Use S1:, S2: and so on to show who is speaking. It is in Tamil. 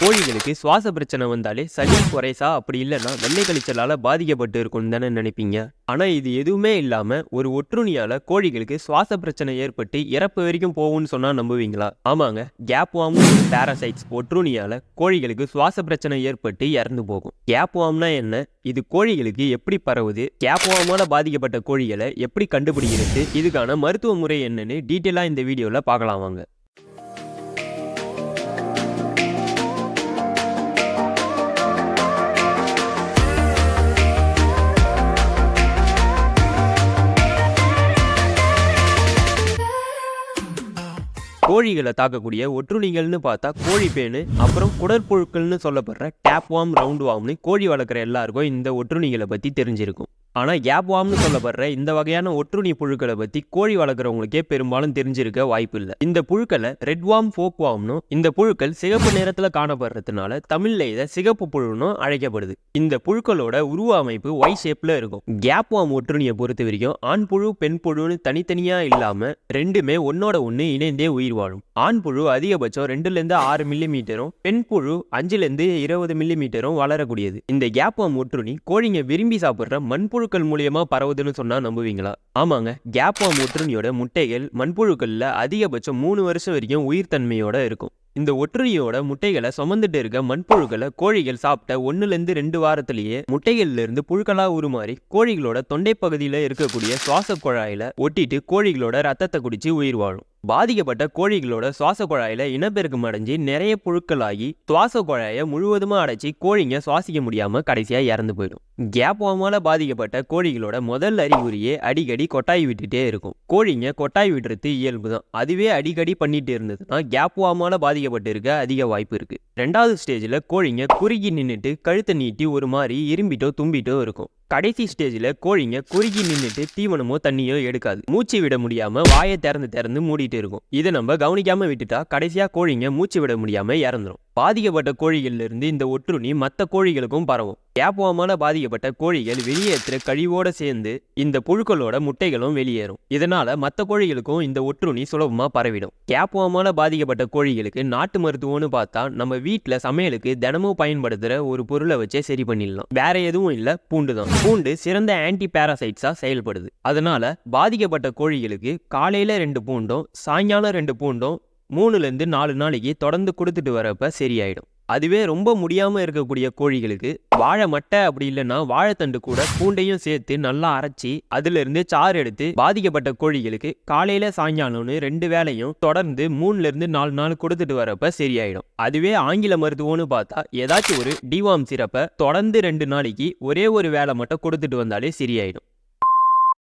S1: கோழிகளுக்கு சுவாச பிரச்சனை வந்தாலே சளி குறைசா அப்படி இல்லைன்னா வெள்ளை கழிச்சலால் பாதிக்கப்பட்டு இருக்கும்னு தானே நினைப்பீங்க? ஆனால் இது எதுவுமே இல்லாமல் ஒரு ஒற்றுணியால் கோழிகளுக்கு சுவாச பிரச்சனை ஏற்பட்டு இறப்பு வரைக்கும் போகும்னு சொன்னால் நம்புவீங்களா? ஆமாங்க. கேப் வார்ம் பேராசைட்ஸ் ஒற்றுணியால கோழிகளுக்கு சுவாச பிரச்சனை ஏற்பட்டு இறந்து போகும். கேப் வார்ம்னா என்ன? இது கோழிகளுக்கு எப்படி பரவுது? கேப் வார்மால பாதிக்கப்பட்ட கோழிகளை எப்படி கண்டுபிடிக்கிறது? இதுக்கான மருத்துவ முறை என்னன்னு டீட்டெயிலாக இந்த வீடியோவில் பார்க்கலாம் வாங்க. கோழிகளை தாக்கக்கூடிய ஒற்றுணிகள்னு பார்த்தா கோழி பேனு அப்புறம் குடற்புழுக்கள்னு சொல்லப்படுற டேப் வார்ம் ரவுண்ட் வார்ம்னு கோழி வளர்க்குற எல்லாருக்கும் இந்த ஒற்றுணிகளை பற்றி தெரிஞ்சிருக்கும். ஆனால் கேப் வார்ம்னு சொல்லப்படுற இந்த வகையான ஒற்றுணி புழுக்களை பற்றி கோழி வளர்க்குறவங்களுக்கே பெரும்பாலும் தெரிஞ்சிருக்க வாய்ப்பு இல்லை இந்த புழுக்களை ரெட் வார்ம் ஃபோக் இந்த புழுக்கள் சிகப்பு நிறத்தில் காணப்படுறதுனால தமிழ்ல இதை சிகப்பு புழுன்னு அழைக்கப்படுது. இந்த புழுக்களோட உருவ அமைப்பு ஒய் ஷேப்பில் இருக்கும். கேப் வார்ம் ஒற்றுணியை பொறுத்த வரைக்கும் ஆண் புழு பெண் புழுன்னு தனித்தனியா இல்லாம ரெண்டுமே ஒன்னோட ஒன்று இணைந்தே உயிர் வாழும். ஆண் புழு அதிகபட்சம் ரெண்டுலேருந்து ஆறு மில்லி மீட்டரும் பெண் புழு அஞ்சுல இருந்து இருபது மில்லி மீட்டரும் வளரக்கூடியது. இந்த கேப்வாம் ஒற்றுணி கோழிங்க விரும்பி சாப்பிட்ற மண்புழு மண்புழுக்கள் மூலியமா பரவுதுன்னு சொன்னா நம்புவீங்களா? ஆமாங்க. கேப்பா வார்ம் ஒற்றுணியோட முட்டைகள் மண்புழுக்கள்ல அதிகபட்சம் மூணு வருஷம் வரைக்கும் உயிர்த்தன்மையோட இருக்கும். இந்த ஒற்றுணியோட முட்டைகளை சுமந்துட்டு இருக்க மண்புழுக்களை கோழிகள் சாப்பிட்ட ஒன்னுலேருந்து ரெண்டு வாரத்திலேயே முட்டைகள்ல இருந்து புழுக்களா உருமாறி கோழிகளோட தொண்டை பகுதியில இருக்கக்கூடிய சுவாச குழாயில ஒட்டிட்டு கோழிகளோட ரத்தத்தை குடிச்சு உயிர் வாழும். பாதிக்கப்பட்ட கோழிகளோட சுவாச குழாயில இனப்பெருக்கம் அடைஞ்சு நிறைய புழுக்களாகி சுவாச குழாயை முழுவதுமா அடைச்சி கோழிங்க சுவாசிக்க முடியாம கடைசியா இறந்து போயிடும். கேப் பாதிக்கப்பட்ட கோழிகளோட முதல் அறிகுறியே அடிக்கடி கொட்டாய் விட்டுட்டே இருக்கும். கோழிங்க கொட்டாய் விடுறது இயல்பு தான் அதுவே அடிக்கடி பண்ணிட்டு இருந்ததுன்னா கேப் வார்மால பாதிக்கப்பட்டிருக்க அதிக வாய்ப்பு இருக்கு. ரெண்டாவது ஸ்டேஜில் கோழிங்க குறுகி நின்றுட்டு கழுத்தை நீட்டி ஒரு மாதிரி இரும்பிட்டோ தும்பிட்டோ இருக்கும். கடைசி ஸ்டேஜில் கோழிங்க குறுகி நின்றுட்டு தீவனமோ தண்ணியோ எடுக்காது. மூச்சு விட முடியாமல் வாயை திறந்து திறந்து மூடிட்டு இருக்கும். இதை நம்ம கவனிக்காமல் விட்டுட்டா கடைசியாக கோழிங்க மூச்சு விட முடியாமல் இறந்துரும். பாதிக்கப்பட்ட கோழிகள்ல இருந்து இந்த ஒற்றுணி மற்ற கோழிகளுக்கும் பரவும். கேப்வாமால பாதிக்கப்பட்ட கோழிகள் வெளியேற்ற கழிவோட சேர்ந்து இந்த புழுக்களோட முட்டைகளும் வெளியேறும். இதனால மற்ற கோழிகளுக்கும் இந்த ஒற்றுணி சுலபமா பரவிடும். கேப்வாமால பாதிக்கப்பட்ட கோழிகளுக்கு நாட்டு மருத்துவம்னு பார்த்தா நம்ம வீட்டில் சமையலுக்கு தினமும் பயன்படுத்துற ஒரு பொருளை வச்சே சரி பண்ணிடலாம். வேற எதுவும் இல்லை பூண்டு தான். பூண்டு சிறந்த ஆன்டி பேராசைட்ஸா செயல்படுது. அதனால பாதிக்கப்பட்ட கோழிகளுக்கு காலையில ரெண்டு பூண்டும் சாயங்காலம் ரெண்டு பூண்டும் மூணுலேருந்து நாலு நாளைக்கு தொடர்ந்து கொடுத்துட்டு வரப்ப சரியாயிடும். அதுவே ரொம்ப முடியாமல் இருக்கக்கூடிய கோழிகளுக்கு வாழை மட்டை அப்படி இல்லைன்னா வாழைத்தண்டு கூட பூண்டையும் சேர்த்து நல்லா அரைச்சி அதிலிருந்து சாறு எடுத்து பாதிக்கப்பட்ட கோழிகளுக்கு காலையில சாயங்காலம்னு ரெண்டு வேலையும் தொடர்ந்து மூணுலேருந்து நாலு நாள் கொடுத்துட்டு வரப்ப சரியாயிடும். அதுவே ஆங்கில மருத்துவம்னு பார்த்தா ஏதாச்சும் ஒரு டிவாம் சிறப்பை தொடர்ந்து ரெண்டு நாளைக்கு ஒரே ஒரு வேலை மட்டும் கொடுத்துட்டு வந்தாலே சரியாயிடும்.